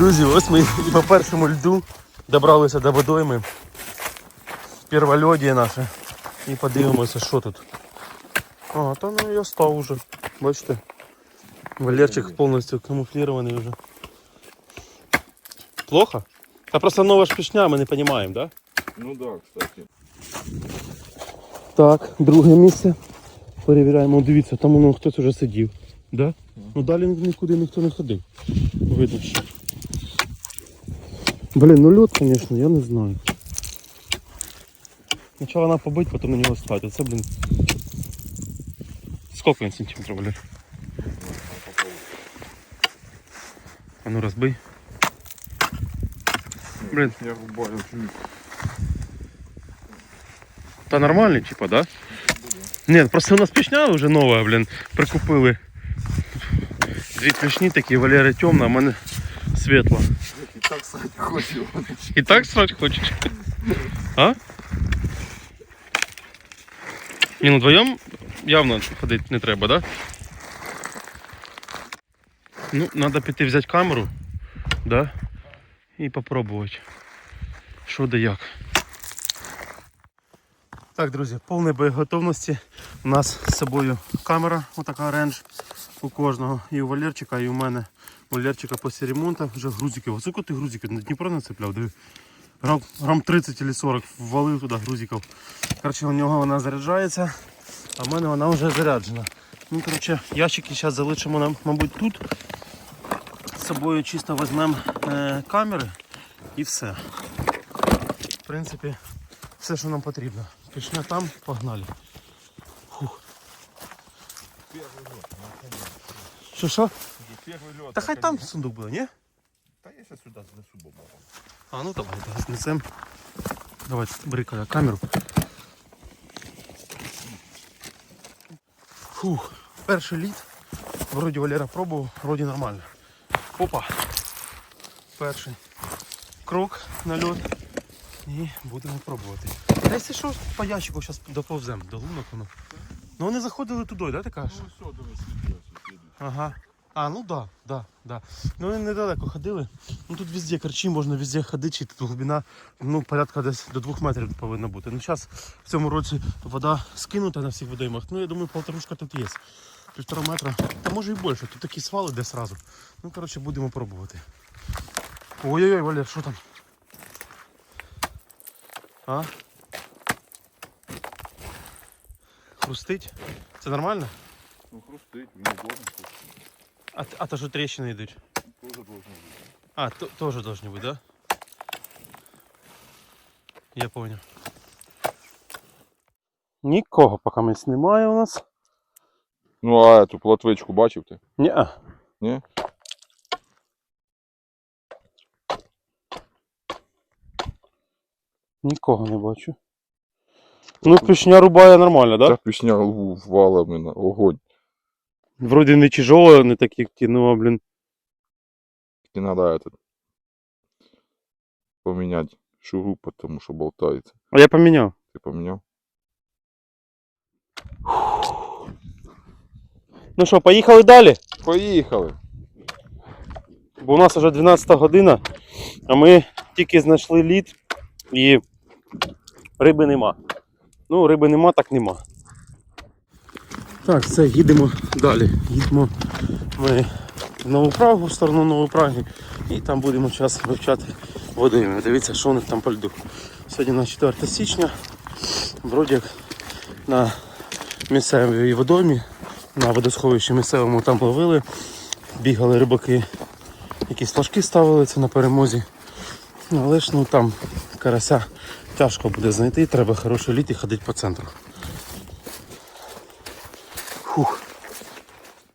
Друзі, ось ми і по першому льду добралися до водойми. Первольодія наша. І подивимося, що тут. А, та ну я став уже. Бачите? Валерчик повністю камуфлірований вже. Плохо? Та просто нова шпішня, ми не розуміємо, да? Ну да, кстати. Так, друге місце. Перевіряємо, дивіться, там воно хтось вже сидів. Да? Ну далі нікуди ніхто не ходив. Видно що. Блін, ну льот, звісно, я не знаю. Спочатку треба побити, потім на нього стати. Це, блін. Скільки він сантиметрів, Валер? А ну розбий. Блін, Я рубаю чуть. Та нормальний, типа, да? Ні, просто у нас пішня вже нова, блін, прикупили. Дві пішні такі, Валери темна, а в мене світла. Так садь хочу. І так срать хочеш? А? Ні, ну вдвоєм явно ходити не треба, да? Ну, треба піти взяти камеру, да? І попробувати. Що да як. Так, друзі, повної боєготовності. У нас з собою камера, отака рендж у кожного. І у Валерчика, і у мене. Валерчика після ремонту вже грузиків. А скільки ти грузиків на Дніпро нацепляв? Диви. Грам, грам 30 чи 40 ввалив туди грузиків. Коротше, у нього вона заряджається, а в мене вона вже заряджена. Ну, коротше, ящики зараз залишимо, нам, мабуть, тут. З собою чисто візьмемо е, камери і все. В принципі, все, що нам потрібно. Пішня там, погнали. Що що? Первый лед. Та хай там сундук буде, ні? Та я сейчас сюда занесу бабу. А, ну давай, давай знесем. Давай, бери коля, камеру. Фух, перший лід. Вроді Валера пробував, вроді нормально. Опа. Перший крок на льот. І будемо пробувати. Та якщо що, по ящику зараз доповземо до лунок воно. Ну вони заходили туди, да, ти кажеш? Ну все, давай соседи. Ага. А, ну да, да, да. Ну вони недалеко ходили. Ну тут везде корчі, можна везде ходити, тут глибина ну, порядка десь до двох метрів повинна бути. Ну зараз в цьому році вода скинута на всіх водоймах. Ну я думаю, полторушка тут є. Півтора метра, та може і більше. Тут такі свали де сразу. Ну, коротше, будемо пробувати. Ой-ой-ой, Валер, що там? А? Хрустить? Це нормально? Ну хрустить, ну должен хрустить. А, а то що тріщини йдуть? Тоже должен быть. А, то, тоже должны быть, да? Я понял. Нікого поки місць немає у нас. Ну а эту плотвичку бачив ти? Ні. Ні? Нікого не бачу. Ну, пішня рубає нормально, Та да? пісня вала мене, огонь. Вроді не тяжело, не так як тянуло, блін. Тільки надо этот поміняти шуруп, тому що болтається. А я поміняв. Ти поміняв? Ну що, поїхали далі? Поїхали! Бо у нас вже 12 година, а ми тільки знайшли лід і риби нема. Ну, риби нема, так нема. Так, все, їдемо далі. Їдемо ми в Нову Прагу, в сторону Нової Праги, і там будемо час вивчати водойми. Дивіться, що у них там по льду. Сьогодні на 4 січня. Вроді як на місцевій водоймі, на водосховищі місцевому там ловили, бігали рибаки якісь флажки ставили це на перемозі. Ну, але ж ну там карася тяжко буде знайти, треба хороший лід і ходити по центру. Фух.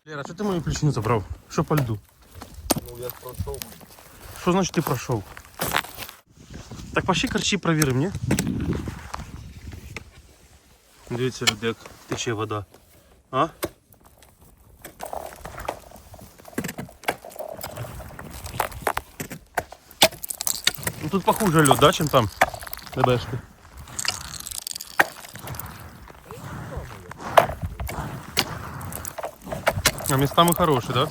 Лера, що ти мою ключницю забрав? Що по льду? Ну я пройшов. Що значить ти пройшов? Так пошли корчі провіримо, ні? Дивіться, люди, як тече вода. А? Ну тут похуже лед, да, чем там? ДБшки. А местами хорошие, да?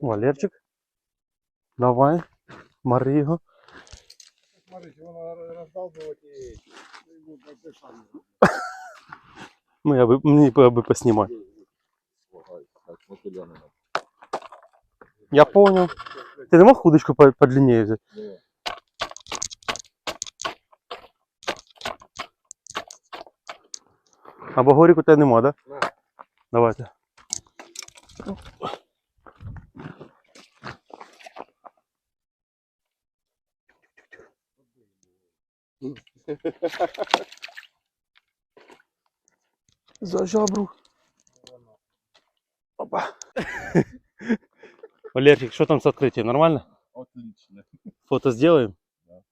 Валерчик. Давай. Мари його. Смотрите, вона роздалбувати і ну. Ну, я би, мені би аби поснімати. Лагай. Так, мотиля не надо. Я понял. Ти не мог удочку по- подлиннее взяти? Ні. Або горік у тебе нема, да? Ну. Давайте. За жабру. Опа. Валерчик, что там с открытием? Нормально? Отлично. Фото сделаем? Да.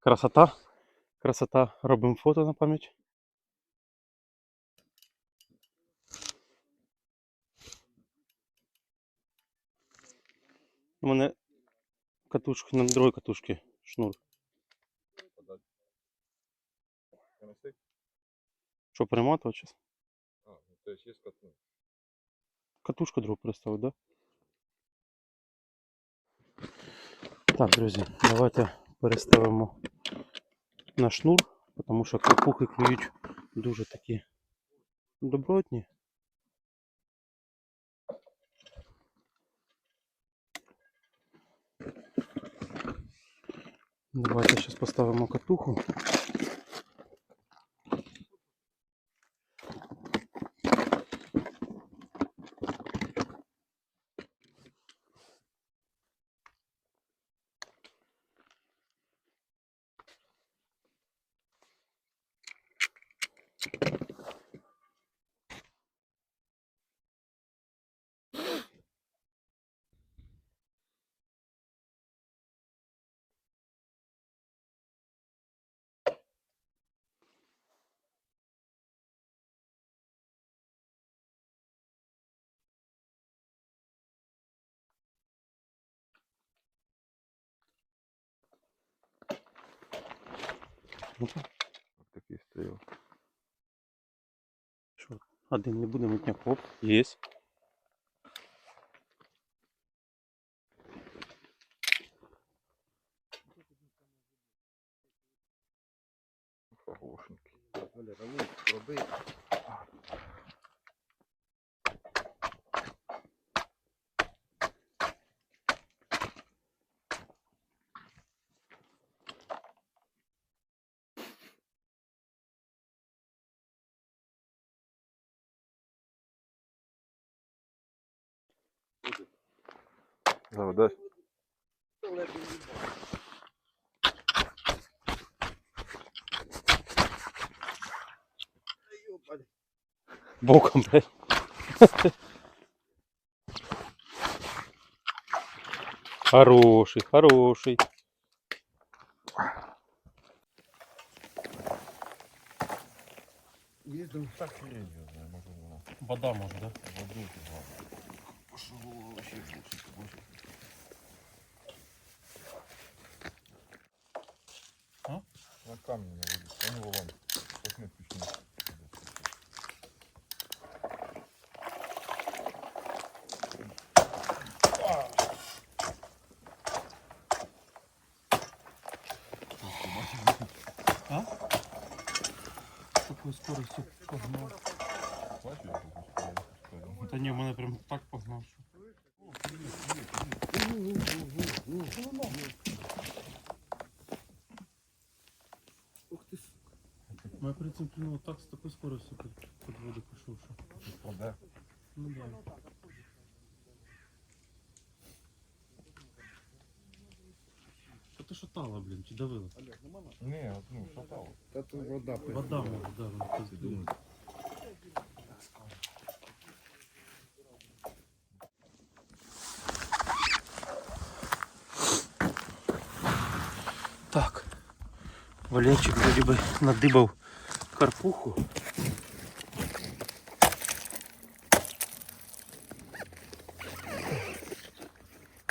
Красота. Красота. Робимо фото на пам'ять. У мене катушка на другій катушці шнур. Що, перематувати зараз? А, ну то есть є скотну. Катушку другу переставити, да? Так, друзі, давайте переставимо на шнур, тому що карпухи клюють дуже такі добротні. Давайте зараз поставимо катуху. Такий стояв. Що, один не буде митня хоп. Єсть. Хорошенький. Валера, ну, роби. Заведеш? Боком, блядь. Хороший, хороший. Їздив. Так я не знаю, може воно. Вода може, да? Воду тут ладно. Що було вообще більше, побольше. А? На камні не воду. А ну вон. Пахне пічні. А? Такою скоростю погнав. Бачиш, як тут скоро? Та ні, в мене прям так погнав. Що... Ух ти. Моя при цим так з такою скоростю під, воду пішов, що. Ну да. Та ти шатала, блін, чи давила? Ні, от, ну, шатало. Та тут вода Вода може, да, вона пиздує. Валерчик вроде бы надыбал карпуху.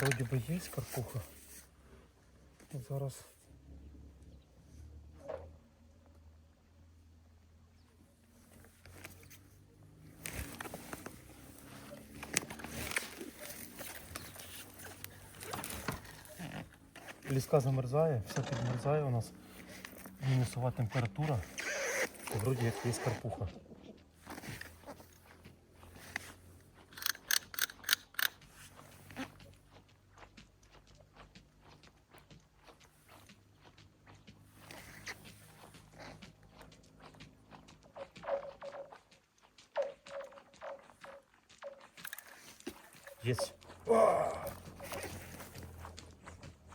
Вроді би є карпуха. От Зараз. Ліска замерзає, все підмерзає у нас. Мінусова температура. І вроді як є карпуха. Есть.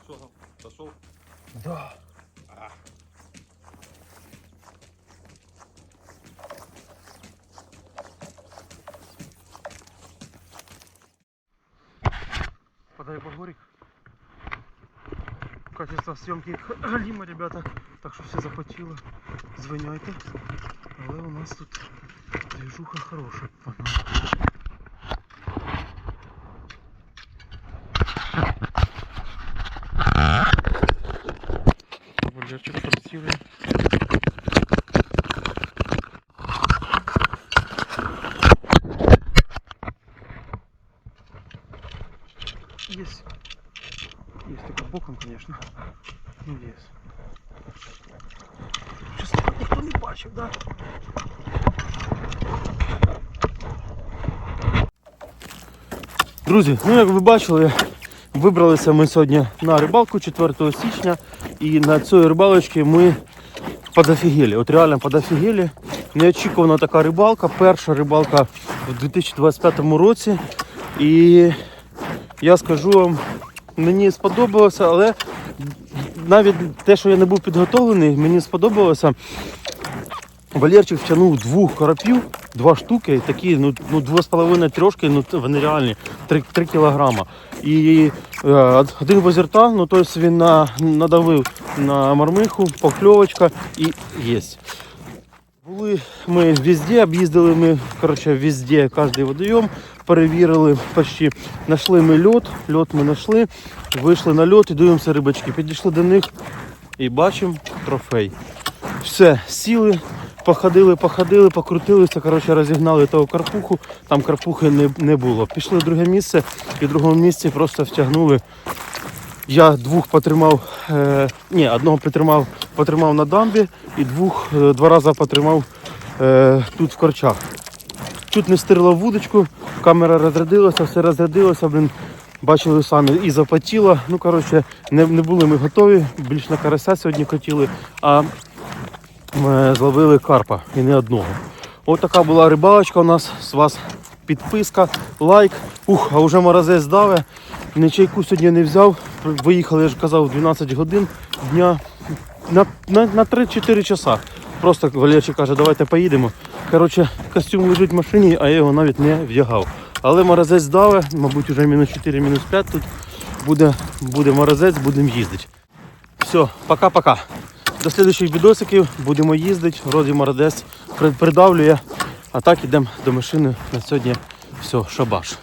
Що там? Зашов? Да. Подай багорик. Качество съемки галімо, ребята. Так що все запотіло. Звиняйте. Але у нас тут движуха хороша. Погнали. Есть. Есть только боком, конечно. Ну есть. Сейчас ніхто не бачив, да? Друзі, ну як ви бачили, вибралися ми сьогодні на рибалку 4 січня. І на цій рибалочці ми подофігели. От реально подофігели. Неочікувана така рибалка. Перша рибалка в 2025 році. І я скажу вам, мені сподобалося, але навіть те, що я не був підготовлений, мені сподобалося. Валерчик втягнув двох коропів, два штуки, такі, ну, ну 2,5 трьошки, ну вони реальні, 3, 3 кілограма. І е, один возерта, ну тобто він на, надавив на мармиху, покльовочка і єсть. Були ми везде, об'їздили ми коротше, везде, кожен водойом, перевірили почти. Знайшли ми льот, льот ми знайшли, вийшли на льот і дивимося рибачки. Підійшли до них і бачимо трофей. Все, сіли, походили, походили, покрутилися, коротше, розігнали того карпуху, там карпухи не, не було. Пішли в друге місце і в другому місці просто втягнули. Я двох потримав, е, ні, одного потримав, потримав на дамбі і двох е, два рази потримав е, тут в корчах. Чуть не стирила вудочку, камера розрядилася, все розрядилося, блін, бачили самі, і запотіло. Ну, коротше, не, не були ми готові, більш на карася сьогодні хотіли, а ми зловили карпа і не одного. Ось така була рибалочка у нас. З вас підписка, лайк. Ух, а вже морозець даве. Нічайку сьогодні не взяв. Виїхали, я ж казав, 12 годин дня на, на, на 3-4 часа. Просто Валерчик каже, давайте поїдемо. Коротше, костюм лежить в машині, а я його навіть не вдягав. Але морозець даве, мабуть, вже мінус 4, мінус 5 тут буде, буде морозець, будемо їздити. Все, пока-пока. До слідчих відосиків будемо їздити. Вроді мородець придавлює. А так ідемо до машини на сьогодні. Все, шабаш.